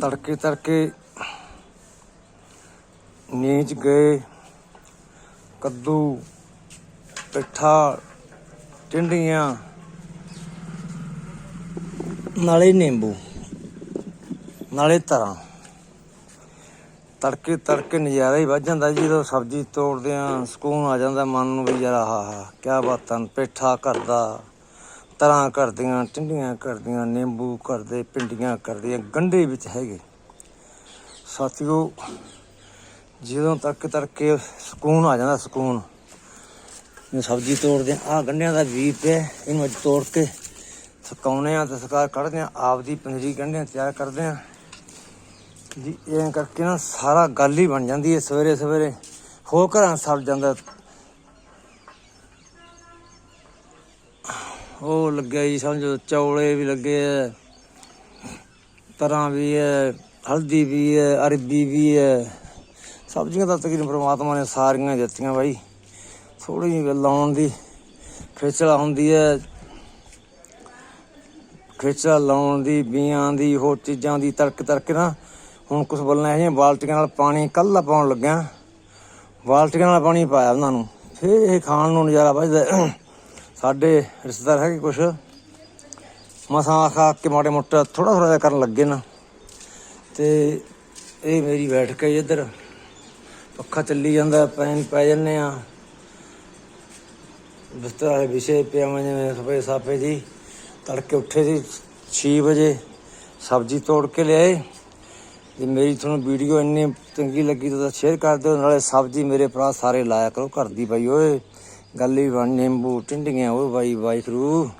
ਤੜਕੇ ਤੜਕੇ ਨੀਚ ਗਏ ਕੱਦੂ ਪਿੱਠਾ ਟਿੰਡੀਆਂ ਨਾਲੇ ਨਿੰਬੂ ਨਾਲੇ ਤਰਾਂ। ਤੜਕੇ ਤੜਕੇ ਨਜ਼ਾਰਾ ਹੀ ਵੱਜ ਜਾਂਦਾ ਜਦੋਂ ਸਬਜ਼ੀ ਤੋੜਦੇ ਆ ਸਕੂਨ ਆ ਜਾਂਦਾ ਮਨ ਨੂੰ ਵੀ ਯਾਰ ਆਹਾ ਹਾ ਕੀ ਬਾਤਾਂ ਨੇ, ਪੇਠਾ ਕਰਦਾ ਤਰਾਂ ਕਰਦੀਆਂ, ਟਿੰਡੀਆਂ ਕਰਦੀਆਂ, ਨਿੰਬੂ ਕਰਦੇ ਪਿੰਡੀਆਂ ਕਰਦੀਆਂ, ਗੰਢੇ ਵਿੱਚ ਹੈਗੇ। ਸਾਥੀਓ, ਜਦੋਂ ਤੱਕ ਤੜਕੇ ਸਕੂਨ ਆ ਜਾਂਦਾ, ਸਕੂਨ। ਇਹ ਸਬਜ਼ੀ ਤੋੜਦੇ ਆ ਆਹ ਗੰਢਿਆਂ ਦਾ ਬੀਜ ਪਿਆ, ਇਹਨੂੰ ਅੱਜ ਤੋੜ ਕੇ ਸੁਕਾਉਣੇ ਆ ਤੇ ਸੁਕਾ ਕੱਢਦੇ ਆ, ਆਪਦੀ ਪੰਜਰੀ ਗੰਢਿਆਂ ਤਿਆਰ ਕਰਦੇ ਆ। ਜੀ ਇਹ ਕਰਕੇ ਨਾ ਸਾਰਾ ਗੱਲ ਹੀ ਬਣ ਜਾਂਦੀ ਹੈ ਸਵੇਰੇ ਸਵੇਰੇ ਹੋ ਘਰਾਂ ਸਰ ਜਾਂਦਾ। ਉਹ ਲੱਗਿਆ ਜੀ ਸਮਝੋ ਚੌਲੇ ਵੀ ਲੱਗੇ ਐ ਤਰਾਂ ਵੀ ਹੈ ਹਲਦੀ ਵੀ ਹੈ ਅਰਬੀ ਵੀ ਹੈ ਸਬਜ਼ੀਆਂ ਤਾਂ ਤਕਰੀਬਨ ਪ੍ਰਮਾਤਮਾ ਨੇ ਸਾਰੀਆਂ ਦਿੱਤੀਆਂ ਬਾਈ। ਥੋੜੀ ਜਿਹੀ ਲਾਉਣ ਦੀ ਖੇਚਲਾ ਹੁੰਦੀ ਹੈ ਖੇਚਲਾ ਲਾਉਣ ਦੀ, ਬੀਆਂ ਦੀ, ਹੋਰ ਚੀਜ਼ਾਂ ਦੀ ਤੜਕ ਤੜਕ ਨਾ ਹੁਣ ਕੁਝ ਬੋਲਣਾ ਹੈ ਜੀ ਬਾਲਟੀਆਂ ਨਾਲ ਪਾਣੀ ਕੱਲਾ ਪਾਉਣ ਲੱਗਿਆ। ਬਾਲਟੀਆਂ ਨਾਲ ਪਾਣੀ ਪਾਇਆ ਉਹਨਾਂ ਨੂੰ। ਫਿਰ ਇਹ ਖਾਣ ਨੂੰ ਨਜ਼ਾਰਾ ਵੱਜਦਾ ਸਾਡੇ ਰਿਸ਼ਤੇਦਾਰ ਹੈਗੇ ਕੁਛ। ਮਸਾਂ ਖਾ ਕੇ ਮਾੜੇ ਮੋਟਾ ਥੋੜਾ ਥੋੜਾ ਜਿਹਾ ਕਰਨ ਲੱਗੇ ਨਾ। ਤੇ ਇਹ ਮੇਰੀ ਬੈਠ ਕੇ ਇੱਧਰ। ਪੱਖਾ ਚੱਲੀ ਜਾਂਦਾ ਪੈਣ ਪੈ ਜੰਨੇ ਆ। ਬਿਸਤਰਾ ਦੇ ਵਿਸ਼ੇ ਪਿਆ ਮੈਂ ਜਿਵੇਂ ਸਫੇ ਸਾਫੇ ਜੀ। ਤੜਕੇ ਉੱਠੇ ਸੀ 6 ਵਜੇ, ਸਬਜ਼ੀ ਤੋੜ ਕੇ ਲਿਆਏ। ਜੇ ਮੇਰੀ ਤੁਹਾਨੂੰ ਵੀਡੀਓ ਇੰਨੀ ਚੰਗੀ ਲੱਗੀ ਤਾਂ ਸ਼ੇਅਰ ਕਰ ਦਿਓ, ਨਾਲੇ ਸਬਜ਼ੀ ਮੇਰੇ ਭਰਾ ਸਾਰੇ ਲਾਇਆ ਕਰੋ, ਘਰ ਦੀ ਬਾਈ ਓਏ। ਗੱਲ ਹੀ ਬਣ ਨਿੰਬੂ ਟਿੰਡੀਆਂ ਓਏ ਬਾਈ ਵਾਹਿਗੁਰੂ